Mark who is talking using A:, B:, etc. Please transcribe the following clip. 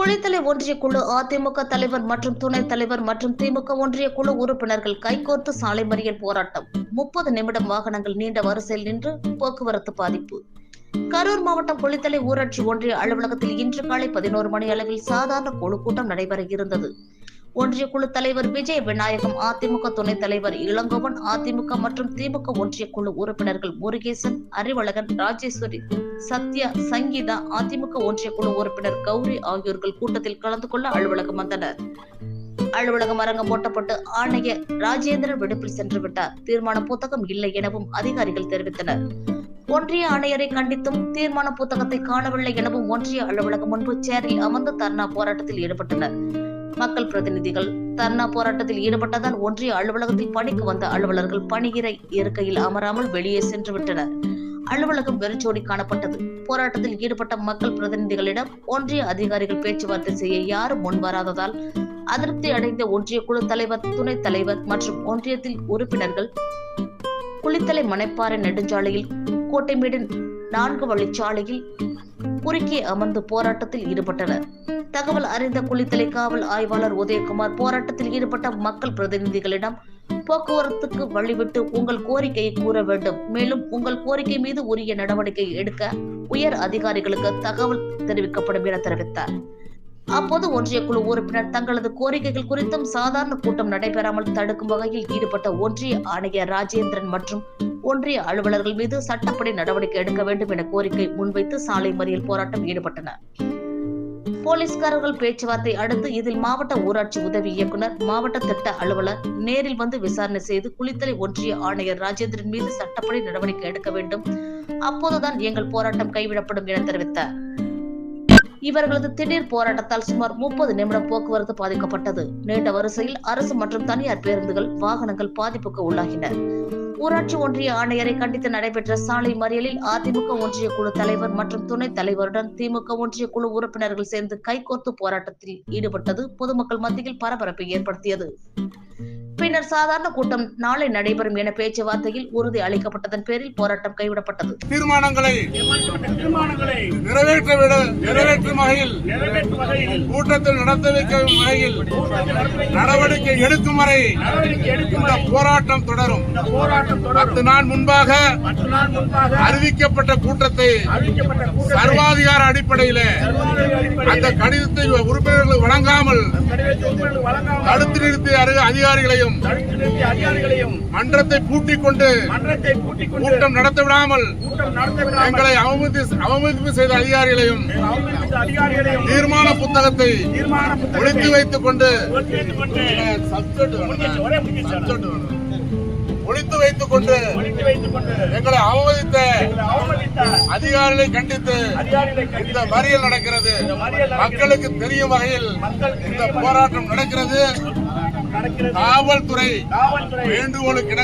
A: குளித்தலை ஒன்றிய குழு அதிமுக தலைவர் மற்றும் துணைத் தலைவர் மற்றும் திமுக ஒன்றிய குழு உறுப்பினர்கள் கைகோர்த்து சாலை மறியல் போராட்டம். முப்பது நிமிடம் வாகனங்கள் நீண்ட வரிசையில் நின்று போக்குவரத்து பாதிப்பு. கரூர் மாவட்டம் குளித்தலை ஊராட்சி ஒன்றிய அலுவலகத்தில் இன்று காலை பதினோரு மணி அளவில் சாதாரண குழு கூட்டம் நடைபெற இருந்தது. ஒன்றிய குழு தலைவர் விஜய் விநாயகம் அதிமுக துணைத் தலைவர் இளங்கோவன் அதிமுக மற்றும் திமுக ஒன்றிய குழு உறுப்பினர்கள் முருகேசன் அறிவழகன் ராஜேஸ்வரி சத்யா சங்கீதா அதிமுக ஒன்றிய குழு உறுப்பினர் கௌரி ஆகியோர்கள் கூட்டத்தில் கலந்து கொள்ள அலுவலகம் வந்தனர். அலுவலகம் அரங்கம் போட்டப்பட்டு ஆணையர் ராஜேந்திரன் விடுப்பில் சென்று விட்டார். தீர்மான புத்தகம் இல்லை எனவும் அதிகாரிகள் தெரிவித்தனர். ஒன்றிய ஆணையரை கண்டித்தும் தீர்மான புத்தகத்தை காணவில்லை எனவும் ஒன்றிய அலுவலகம் முன்பு சேரில் அமர்ந்து தர்ணா போராட்டத்தில் ஈடுபட்டனர். மக்கள் பிரதிநிதிகள் தர்ணா போராட்டத்தில் ஈடுபட்டதால் ஒன்றிய அலுவலகத்தில் பணிக்கு வந்த அலுவலர்கள் பணியிறை இருக்கையில் அமராமல் வெளியே சென்று விட்டனர். அலுவலகம் வெறிச்சோடி காணப்பட்டது. போராட்டத்தில் ஈடுபட்ட மக்கள் பிரதிநிதிகளிடம் ஒன்றிய அதிகாரிகள் பேச்சுவார்த்தை செய்ய யாரும் முன்வராததால் அதிருப்தி அடைந்த ஒன்றிய குழு தலைவர் துணைத் தலைவர் மற்றும் ஒன்றியத்தில் உறுப்பினர்கள் குளித்தலை மனைப்பாறை நெடுஞ்சாலையில் கோட்டைமேடு நான்கு வழிச்சாலையில் குறுக்கே அமர்ந்து போராட்டத்தில் ஈடுபட்டனர். தகவல் அறிந்த குளித்தலை காவல் ஆய்வாளர் உதயகுமார் போராட்டத்தில் ஈடுபட்ட மக்கள் பிரதிநிதிகளிடம் போக்குவரத்துக்கு வழிவிட்டு உங்கள் கோரிக்கையை கூற வேண்டும். மேலும் உங்கள் கோரிக்கை மீது உரிய நடவடிக்கை எடுக்க உயர் அதிகாரிகளுக்கு தகவல் தெரிவிக்கப்படும் என தெரிவித்தார். அப்போது ஒன்றிய குழு உறுப்பினர் தங்களது கோரிக்கைகள் குறித்தும் சாதாரண கூட்டம் நடைபெறாமல் தடுக்கும் வகையில் ஈடுபட்ட ஒன்றிய ஆணையர் ராஜேந்திரன் மற்றும் ஒன்றிய அலுவலர்கள் மீது சட்டப்படி நடவடிக்கை எடுக்க வேண்டும் என கோரிக்கை முன்வைத்து சாலை மறியல் போராட்டம் ஈடுபட்டனர் போலீஸ்காரர்கள் பேச்சுவார்த்தை அடுத்து இதில் மாவட்ட ஊராட்சி உதவி இயக்குனர் மாவட்ட திட்ட அலுவலர் நேரில் வந்து விசாரணை செய்து குளித்தலை ஒன்றிய ஆணையர் ராஜேந்திரன் மீது சட்டப்படி நடவடிக்கை எடுக்க வேண்டும். அப்போதுதான் எங்கள் போராட்டம் கைவிடப்படும் என தெரிவித்தார். இவர்களது திடீர் போராட்டத்தால் சுமார் முப்பது நிமிடம் போக்குவரத்து பாதிக்கப்பட்டது. நீண்ட வரிசையில் அரசு மற்றும் தனியார் பேருந்துகள் வாகனங்கள் பாதிப்புக்கு உள்ளாகின. ஊராட்சி ஒன்றிய ஆணையரை கண்டித்து நடைபெற்ற சாலை மறியலில் அதிமுக ஒன்றிய குழு தலைவர் மற்றும் துணைத் தலைவருடன் திமுக ஒன்றிய குழு உறுப்பினர்கள் சேர்ந்து கைகோர்த்து போராட்டத்தில் ஈடுபட்டது பொதுமக்கள் மத்தியில் பரபரப்பை ஏற்படுத்தியது. பின்னர் சாதாரண கூட்டம் நாளை நடைபெறும் என பேச்சுவார்த்தையில் உறுதி அளிக்கப்பட்டதன் பேரில் போராட்டம் கைவிடப்பட்டது.
B: தீர்மானங்களை
C: தீர்மானங்களை
B: நிறைவேற்ற விட நிறைவேற்றும் வகையில் கூட்டத்தில் நடத்த வைக்கும் வகையில் நடவடிக்கை எடுக்கும் வரை இந்த போராட்டம் தொடரும்.
C: இந்த போராட்டம் தொடரும்.
B: பத்து நாள் முன்பாக அறிவிக்கப்பட்ட கூட்டத்தை
C: அறிவிக்கப்பட்ட கூட்டத்தை
B: சர்வாதிகார அடிப்படையில் அந்த கடிதத்தை உறுப்பினர்களுக்கு வழங்காமல் தடுத்து நிறுத்திய அதிகாரிகளையும் மன்றத்தை பூட்டிக் கொண்டு கூட்டம் நடத்த விடாமல் எங்களை அவமதி அவமதிப்பு செய்த அதிகாரிகளையும் தீர்மான புத்தகத்தை ஒழித்து வைத்துக் கொண்டு
C: ஒழித்து வைத்துக் கொண்டு
B: எங்களை அவமதித்த அதிகாரிகளை கண்டித்து இந்த மறியல் நடக்கிறது. மக்களுக்கு தெரியும் வகையில் இந்த போராட்டம் நடக்கிறது. காவல்துறை வேண்டுகோளுக்கு